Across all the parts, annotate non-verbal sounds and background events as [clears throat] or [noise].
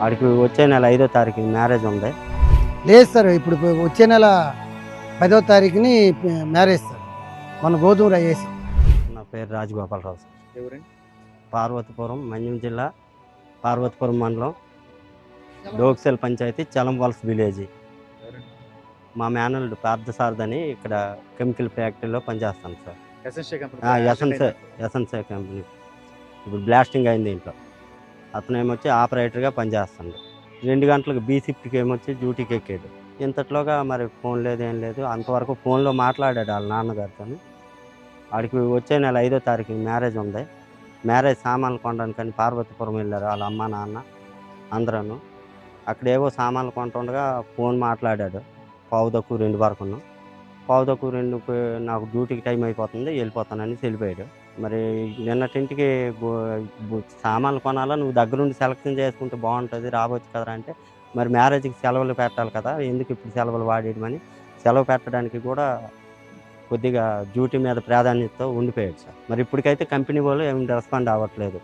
వాడికి వచ్చే నెల ఐదో తారీఖు మ్యారేజ్ ఉంది. లేదు సార్ ఇప్పుడు వచ్చే నెల పదో తారీఖుని మ్యారేజ్ సార్. మన గోధుమ వేసాం. నా పేరు రాజగోపాలరావు సార్. ఎవరండి? పార్వతీపురం మన్యం జిల్లా పార్వతీపురం మండలం డోక్సెల్ పంచాయతీ చలంవల్స్ విలేజ్. మా మేనల్డ్ పార్థసారథి ఇక్కడ కెమికల్ ఫ్యాక్టరీలో పనిచేస్తాను సార్. ఎస్ఎన్సీ కంపెనీ ఆ, ఎస్ఎన్సే ఎస్ఎన్సే కంపెనీ. ఇప్పుడు బ్లాస్టింగ్ అయింది ఇంట్లో. అతను ఏమొచ్చి ఆపరేటర్గా పనిచేస్తాడు. రెండు గంటలకు బీ షిఫ్ట్కి ఏమొచ్చి డ్యూటీకి ఎక్కాడు ఇంతట్లోగా మరి ఫోన్ లేదు ఏం లేదు. అంతవరకు ఫోన్లో మాట్లాడాడు వాళ్ళ నాన్నగారితో వాడికి వచ్చే నెల ఐదో తారీఖు మ్యారేజ్ ఉంది. మ్యారేజ్ సామాన్లు కొనడానికని పార్వతీపురం వెళ్ళారు వాళ్ళ అమ్మ నాన్న అందరూ అక్కడ ఏవో సామాన్లు కొంటుండగా ఫోన్ మాట్లాడాడు. పావుదక్కు రెండు వరకును. పావుదక్కు రెండుకు రెండు నాకు డ్యూటీకి టైం అయిపోతుంది వెళ్ళిపోతానని వెళ్ళిపోయాడు. మరి నిన్నటింటికి సామాన్లు కొనాలా? నువ్వు దగ్గరుండి సెలక్షన్ చేసుకుంటే బాగుంటుంది రావచ్చు కదా అంటే. మరి మ్యారేజ్కి సెలవులు పెట్టాలి కదా ఎందుకు ఇప్పుడు సెలవులు వాడేయమని సెలవు పెట్టడానికి కూడా కొద్దిగా డ్యూటీ మీద ప్రాధాన్యతతో ఉండిపోయాడు సార్. మరి ఇప్పటికైతే కంపెనీ వాళ్ళు ఏమి రెస్పాండ్ అవ్వట్లేదు.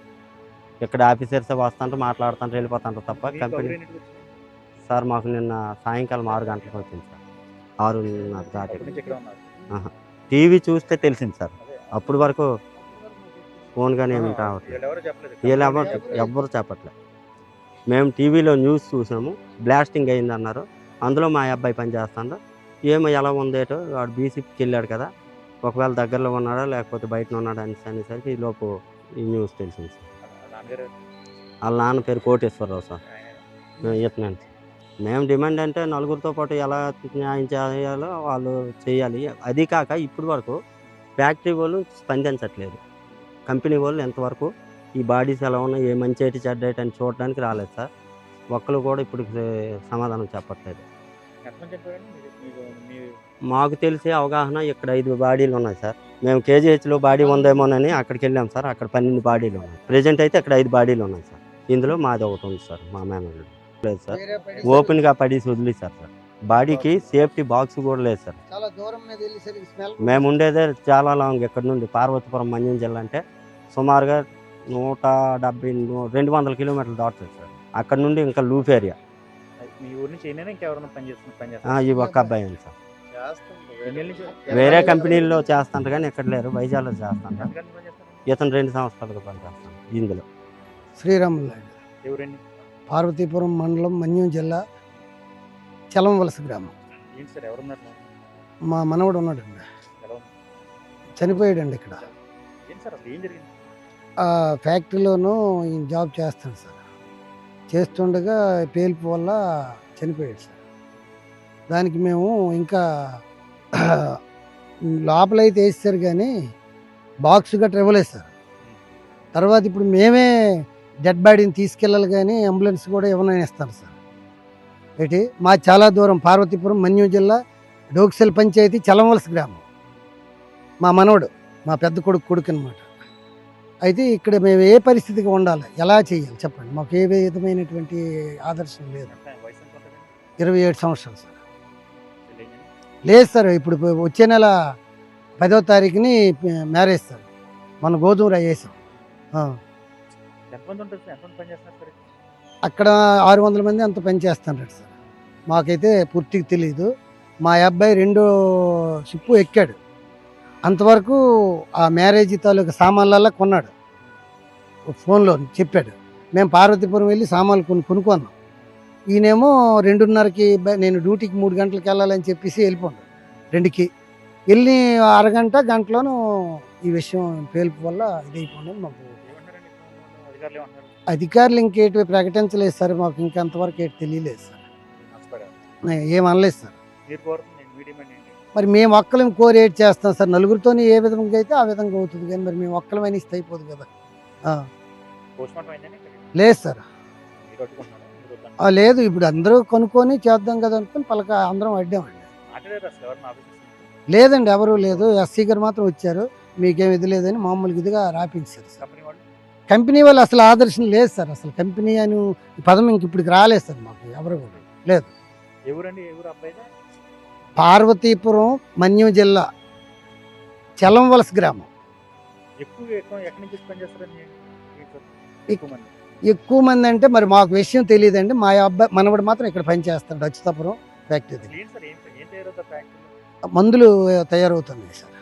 ఇక్కడ ఆఫీసర్స్ వస్తుంటారు మాట్లాడుతుంటారు వెళ్ళిపోతుంటారు తప్ప కంపెనీ సార్ మాకు నిన్న సాయంకాలం ఆరు గంటలకు వచ్చింది సార్. ఆరున్నర దాటి టీవీ చూస్తే తెలిసింది సార్. అప్పటి వరకు ఫోన్ కానీ ఏమి రావట్లేదు వీళ్ళు ఎవరు ఎవరు ఎవ్వరు చెప్పట్లేదు మేము టీవీలో న్యూస్ చూసాము బ్లాస్టింగ్ అయింది అన్నారు అందులో మా అబ్బాయి పని చేస్తాడు ఏమో ఎలా ఉందేటో వాడు బీసీకి వెళ్ళాడు కదా ఒకవేళ దగ్గరలో ఉన్నాడా లేకపోతే బయట ఉన్నాడా అని అనేసరికి ఈ లోపు ఈ న్యూస్ తెలిసింది సార్. వాళ్ళ నాన్న పేరు కోటేశ్వరరావు సార్. ఇతనండి మేము డిమాండ్ అంటే నలుగురితో పాటు ఎలా న్యాయం చేయాలో వాళ్ళు చేయాలి. అది కాక ఇప్పుడు వరకు ఫ్యాక్టరీ వాళ్ళు స్పందించట్లేదు. కంపెనీ వాళ్ళు ఎంతవరకు ఈ బాడీస్ ఎలా ఉన్నాయి ఏ మంచి ఏంటి చెడ్డ ఏంటి అని చూడడానికి రాలేదు సార్. ఒక్కరు కూడా ఇప్పుడు సమాధానం చెప్పట్లేదు. మాకు తెలిసే అవగాహన ఇక్కడ ఐదు బాడీలు ఉన్నాయి సార్. మేము కేజీహెచ్లో బాడీ ఉందేమోనని అక్కడికి వెళ్ళాం సార్. అక్కడ పన్నెండు బాడీలు ఉన్నాయి. ప్రజెంట్ అయితే అక్కడ ఐదు బాడీలు ఉన్నాయి సార్. ఇందులో మాది ఒకటి ఉంది సార్ మా మేనేజర్ లేదు సార్. ఓపెన్గా పడేసి వదిలేశారు సార్. బాడీకి సేఫ్టీ బాక్స్ కూడా లేదు సార్. చాలా దూరం మీద వెళ్ళేసరికి స్మెల్ మేము ఉండేదే చాలా లాంగ్ ఇక్కడ నుండి? పార్వతీపురం మన్యం జిల్లా అంటే సుమారుగా నూట డెబ్బై రెండు వందల కిలోమీటర్లు దాటుతుంది సార్. అక్కడ నుండి ఇంకా లూప్ ఏరియా. మీ ఊరి నుంచి ఇంకెవరైనా ఈ ఒక్క అబ్బాయి ఉంది సార్. వేరే కంపెనీల్లో చేస్తుంటారు కానీ ఇక్కడ లేరు. వైజాగ్లో చేస్తారు? ఇతను రెండు సంవత్సరాలుగా పనిచేస్తాను ఇందులో. శ్రీరాములు పార్వతీపురం మండలం మన్యం జిల్లా. చలంవలస గ్రామం. ఏంటి సార్ ఎవరున్నారు? మా మనవడు ఉన్నాడండి. ఎలా ఉంది చనిపోయాడండి ఇక్కడ. ఫ్యాక్టరీలోనూ ఈయన జాబ్ చేస్తాడు సార్. చేస్తుండగా పేల్పు వల్ల చనిపోయాడు సార్. దానికి మేము ఇంకా [clears throat] లోపలైతే వేస్తారు కానీ బాక్స్ గట్రా ఇవ్వలేదు సార్. తర్వాత ఇప్పుడు మేమే డెడ్ బాడీని తీసుకెళ్ళాలి కానీ అంబులెన్స్ కూడా ఇవ్వనని ఇస్తారు సార్. ఏంటి? మా చాలా దూరం పార్వతీపురం మన్యం జిల్లా డోక్సెల్ పంచాయతీ చలంవలస గ్రామం. మా మనవడు మా పెద్ద కొడుకు కొడుకు అనమాట అయితే ఇక్కడ మేము ఏ పరిస్థితికి ఉండాలి? ఎలా చేయాలి? చెప్పండి. మాకు ఏ విధమైనటువంటి ఆదర్శం లేదు. ఇరవై ఏడు సంవత్సరాలు సార్. లేదు సార్ ఇప్పుడు వచ్చే నెల పదో తారీఖుని మ్యారేజ్ సార్. మన గోధుమ రై వేసాం. అక్కడ ఆరు వందల మంది అంత పనిచేస్తున్నారు సార్. మాకైతే పూర్తిగా తెలియదు మా అబ్బాయి రెండో షిప్పు ఎక్కాడు. అంతవరకు ఆ మ్యారేజ్ తాలూకు సామాన్లల్లా కొన్నాడు. ఫోన్లో చెప్పాడు. మేము పార్వతీపురం వెళ్ళి సామాన్లు కొను కొనుక్కున్నాం ఈయనేమో రెండున్నరకి నేను డ్యూటీకి మూడు గంటలకు వెళ్ళాలని చెప్పేసి వెళ్ళిపోండు రెండుకి. వెళ్ళి అరగంట గంటలోనూ ఈ విషయం పేలుపు వల్ల ఇదైపోయింది మాకు అధికారులు ఇంకేటి ప్రకటించలేదు సార్ మాకు ఇంకంతవరకు ఏంటి తెలియలేదు సార్. నష్టపడారు. ఏం అనలేదు సార్. మీరు మేము ఒక్కలం కోరి ఏడ్ చేస్తాం సార్? నలుగురితోని ఏ విధంగా అయితే ఆ విధంగా అవుతుంది కానీ మరి మేము ఒక్కలమైన ఇస్తే అయిపోదు కదా. లేదు సార్. లేదు. ఇప్పుడు అందరూ కొనుక్కొని చేద్దాం కదా అనుకుని పలక అందరం అడ్డామండి లేదండి ఎవరు లేదు. ఎస్సీ గారు మాత్రం వచ్చారు. మీకేం ఇది లేదని మామూలుగా ఇదిగా రాపించారు సార్. కంపెనీ వాళ్ళు అసలు ఆదర్శం లేదు సార్. అసలు కంపెనీ అని పదం ఇంక ఇప్పటికి రాలేదు సార్ మాకు. ఎవరు కూడా లేదు. ఎవరండి? ఎవరు అబ్బాయి? పార్వతీపురం మన్యం జిల్లా చలంవలస గ్రామం. ఎక్కువ ఎక్కువ ఎక్కడి నుంచి మంది. అంటే మరి మాకు విషయం తెలియదండి. మా అబ్బాయి మనవడు మాత్రం ఇక్కడ పనిచేస్తాడు అచ్యుతాపురం ఫ్యాక్టరీ మందులు తయారవుతున్నాయి సార్.